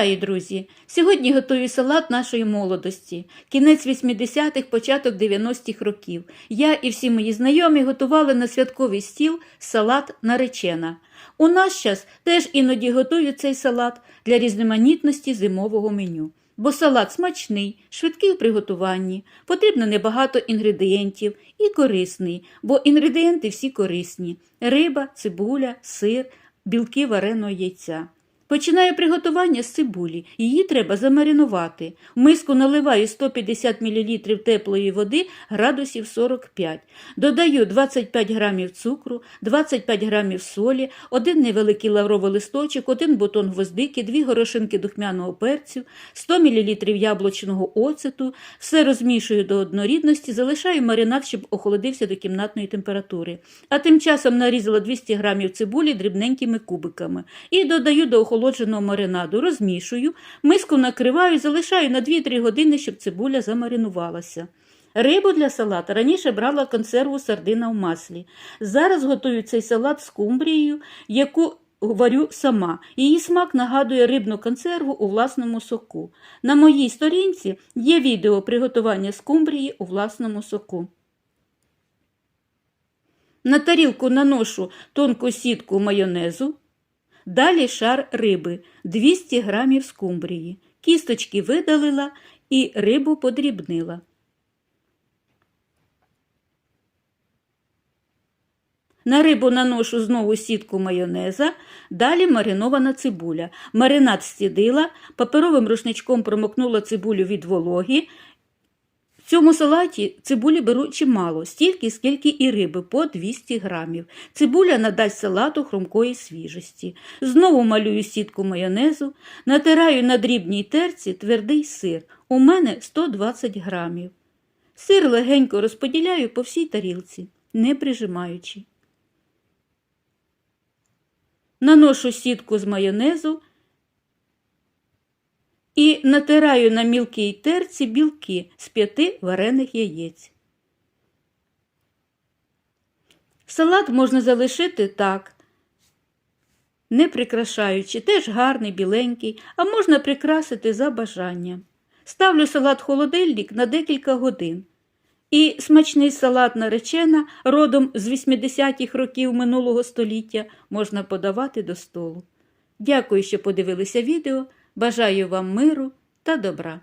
Вітаю, друзі! Сьогодні готую салат нашої молодості. Кінець 80-х, початок 90-х років. Я і всі мої знайомі готували на святковий стіл салат наречена. У наш час теж іноді готують цей салат для різноманітності зимового меню. Бо салат смачний, швидкий у приготуванні, потрібно небагато інгредієнтів і корисний, бо інгредієнти всі корисні: риба, цибуля, сир, білки вареного яйця. Починаю приготування з цибулі. Її треба замаринувати. В миску наливаю 150 мл теплої води градусів 45. Додаю 25 грамів цукру, 25 грамів солі, один невеликий лавровий листочок, один бутон гвоздики, дві горошинки духмяного перцю, 100 мл яблучного оцету. Все розмішую до однорідності, залишаю маринад, щоб охолодився до кімнатної температури. А тим часом нарізала 200 грамів цибулі дрібненькими кубиками і додаю до охолодженого маринаду, розмішую, миску накриваю, залишаю на 2-3 години, щоб цибуля замаринувалася. Рибу для салата раніше брала консерву сардина в маслі. Зараз готую цей салат з кумбрією, яку варю сама. Її смак нагадує рибну консерву у власному соку. На моїй сторінці є відео приготування скумбрії у власному соку. На тарілку наношу тонку сітку майонезу, далі шар риби 200 грамів скумбрії. Кісточки видалила і рибу подрібнила. На рибу наношу знову сітку майонеза, далі маринована цибуля. Маринад стідила, паперовим рушничком промокнула цибулю від вологі. Цьому салаті цибулі беру чимало, стільки, скільки і риби, по 200 грамів. Цибуля надасть салату хрумкої свіжості. Знову малюю сітку майонезу, натираю на дрібній терці твердий сир. У мене 120 грамів. Сир легенько розподіляю по всій тарілці, не прижимаючи. Наношу сітку з майонезу і натираю на мілкій терці білки з п'яти варених яєць. Салат можна залишити так, не прикрашаючи, теж гарний, біленький, а можна прикрасити за бажанням. Ставлю салат в холодильник на декілька годин. І смачний салат наречена родом з 80-х років минулого століття можна подавати до столу. Дякую, що подивилися відео. Бажаю вам миру та добра.